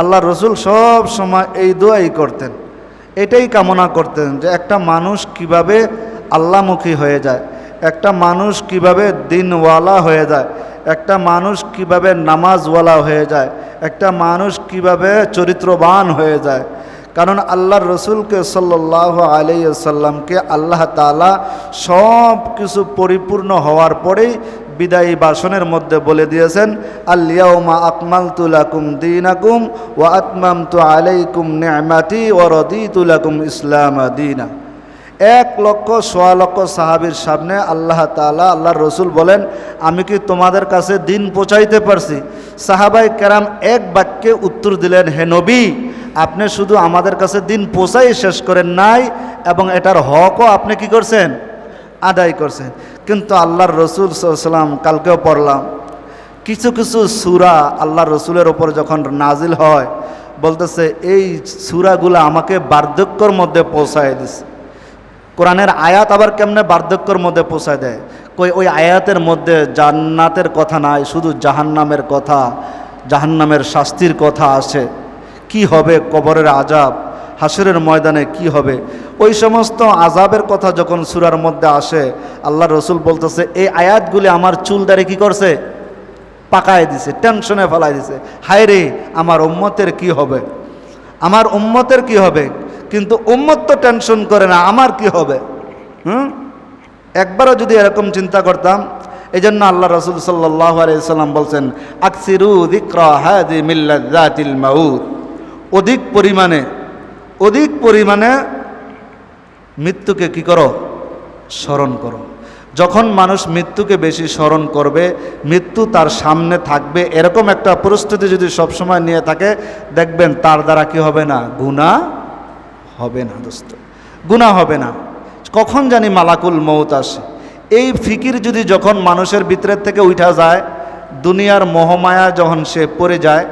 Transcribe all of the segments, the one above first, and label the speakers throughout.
Speaker 1: আল্লাহ রসুল সব সময় এই দোয়াই করতেন। এটাই কামনা করতেন যে একটা মানুষ কীভাবে আল্লামুখী হয়ে যায়, একটা মানুষ কীভাবে দিনওয়ালা হয়ে যায়, একটা মানুষ কীভাবে নামাজওয়ালা হয়ে যায়, একটা মানুষ কীভাবে চরিত্রবান হয়ে যায়। কারণ আল্লাহর রসুলকে সাল্লাহ আলাইসাল্লামকে আল্লাহ তালা সব কিছু পরিপূর্ণ হওয়ার পরেই বিদায়ী ভাষণের মধ্যে বলে দিয়েছেন আল্লিয়াউমা আকমাল তুলাকুম দিনাকুম ও আতমাম তু আলাইকুম নেমাতি ও রদি তুলাকুম ইসলাম দিনা। এক লক্ষ, সোয়া লক্ষ সাহাবির সামনে আল্লাহ তালা আল্লাহর রসুল বলেন, আমি কি তোমাদের কাছে দিন পৌঁছাইতে পারছি? সাহাবাই কেরাম এক বাক্যে উত্তর দিলেন, হে নবী, আপনি শুধু আমাদের কাছে দিন পৌঁছাই শেষ করেন নাই এবং এটার হকও আপনি কি করছেন? আদায় করছেন। কিন্তু আল্লাহর রসুল সাল্লাম কালকেও পড়লাম, কিছু কিছু সুরা আল্লাহর রসুলের ওপর যখন নাজিল হয়, বলতেছে, এই সুরাগুলো আমাকে বার্ধক্যর মধ্যে পৌঁছায় দিছে কোরআনের আয়াত আবার কেমনে বার্ধক্যর মধ্যে পৌঁছায় দেয়? কই, ওই আয়াতের মধ্যে জান্নাতের কথা নাই, শুধু জাহান্নামের কথা, জাহান্নামের শাস্তির কথা আছে। কি হবে কবরের আজাব হাসরের ময়দানে কি হবে? ওই সমস্ত আজাবের কথা যখন সুরার মধ্যে আসে আল্লাহ রসুল বলতেছে, এই আয়াতগুলি আমার চুল দাঁড়ে কি করছে? পাকায় দিছে, টেনশনে ফেলাই দিছে। হায় রে আমার উম্মতের কি হবে? আমার উম্মতের কি হবে? কিন্তু উম্মত তো টেনশন করে না, আমার কি হবে? হুম? একবারও যদি এরকম চিন্তা করতাম এই জন্য আল্লাহ রসুল আলাইসাল্লাম বলছেন, আকসিরু অধিক পরিমাণে অধিক পরিমাণে মৃত্যুকে কি করো? স্মরণ করো। যখন মানুষ মৃত্যুকে বেশি স্মরণ করবে, মৃত্যু তার সামনে থাকবে, এরকম একটা পরিস্থিতি যদি সবসময় নিয়ে থাকে, দেখবেন তার দ্বারা কি হবে না? গুণা হবে না, দোস্ত। গুণা হবে না। কখন জানি মালাকুল মৌত আসে। এই ফিকির যদি যখন মানুষের ভিতরের থেকে উঠা যায়, দুনিয়ার মোহমায়া যখন সে পড়ে যায়,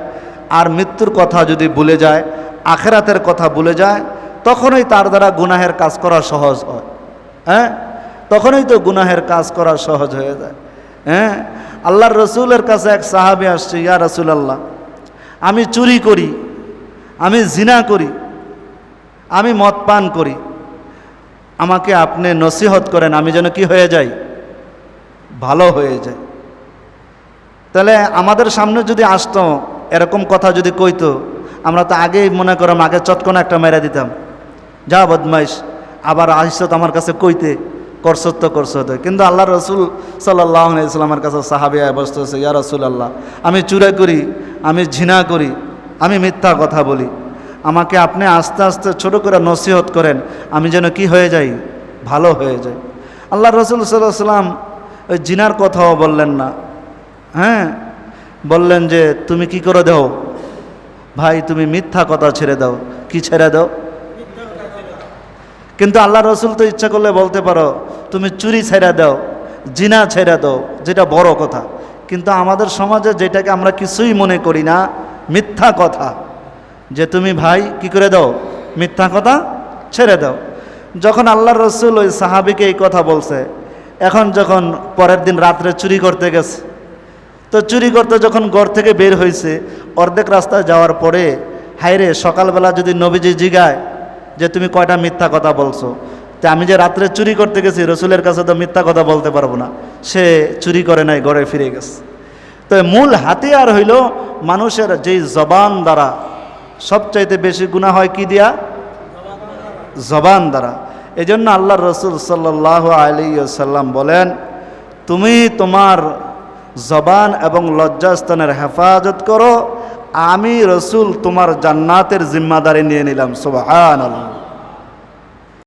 Speaker 1: আর মৃত্যুর কথা যদি ভুলে যায় আখেরাতের কথা ভুলে যায়, তখনই তার দ্বারা গুনাহের কাজ করা সহজ হয়। হ্যাঁ? তখনই তো গুনাহের কাজ করা সহজ হয়ে যায়। হ্যাঁ? আল্লাহর রসুলের কাছে এক সাহাবি আসছে, ইয়া রসুল আল্লাহ আমি চুরি করি, আমি জিনা করি, আমি মদ পান করি। আমাকে আপনি নসিহত করেন, আমি যেন কি হয়ে যাই? ভালো হয়ে যায় তাহলে আমাদের সামনে যদি আসতো, এরকম কথা যদি কইতো আমরা তো আগেই মনে করলাম, আগে চটকনা একটা মেরে দিতাম। যা বদমাইশ, আবার আসছত আমার কাছে কইতে করছত তো করছত কিন্তু আল্লাহ রসুল সাল্লাহ ইসলামের কাছে সাহাবিয়া বসতেছে ইয়া রসুল আল্লাহ আমি চুরা করি, আমি ঝিনা করি, আমি মিথ্যা কথা বলি। আমাকে আপনি আস্তে আস্তে ছোট করে নসিহত করেন, আমি যেন কি হয়ে যাই? ভালো হয়ে যাই। আল্লাহ রসুল সাল্লাহ সাল্লাম ওই জিনার কথাও বললেন না। হ্যাঁ? বললেন যে, তুমি কি করে দাও? ভাই, তুমি মিথ্যা কথা ছেড়ে দাও। কি ছেড়ে দাও? কিন্তু আল্লাহ রসুল তো ইচ্ছা করলে বলতে পারো, তুমি চুরি ছেড়ে দাও, জিনা ছেড়ে দাও, যেটা বড় কথা। কিন্তু আমাদের সমাজে যেটাকে আমরা কিছুই মনে করি না, মিথ্যা কথা। যে তুমি ভাই, কি করে দাও? মিথ্যা কথা ছেড়ে দাও। যখন আল্লাহ রসুল ওই সাহাবিকে এই কথা বলছে, এখন যখন পরের দিন রাত্রে চুরি করতে গেছে তো চুরি করতে যখন ঘর থেকে বের হয়েছে, অর্ধেক রাস্তায় যাওয়ার পরে হাইরে সকালবেলা যদি নবীজি জিগায় যে তুমি কয়টা মিথ্যা কথা বলছো, তা আমি যে রাত্রে চুরি করতে গেছি, রসুলের কাছে তো মিথ্যা কথা বলতে পারব না। সে চুরি করে নাই, ঘরে ফিরে গেছে। তো মূল হাতিয়ার হইল মানুষের যেই জবান দ্বারা সবচাইতে বেশি গুণা হয় কি দিয়া? জবান দ্বারা। এই জন্য আল্লাহ রসুল সাল্লাহ আলী সাল্লাম বলেন, তুমি তোমার জবান এবং লজ্জাস্থানের হেফাজত করো। আমি রসুল তোমার জান্নাতের জিম্মাদারি নিয়ে নিলাম আল্লাহ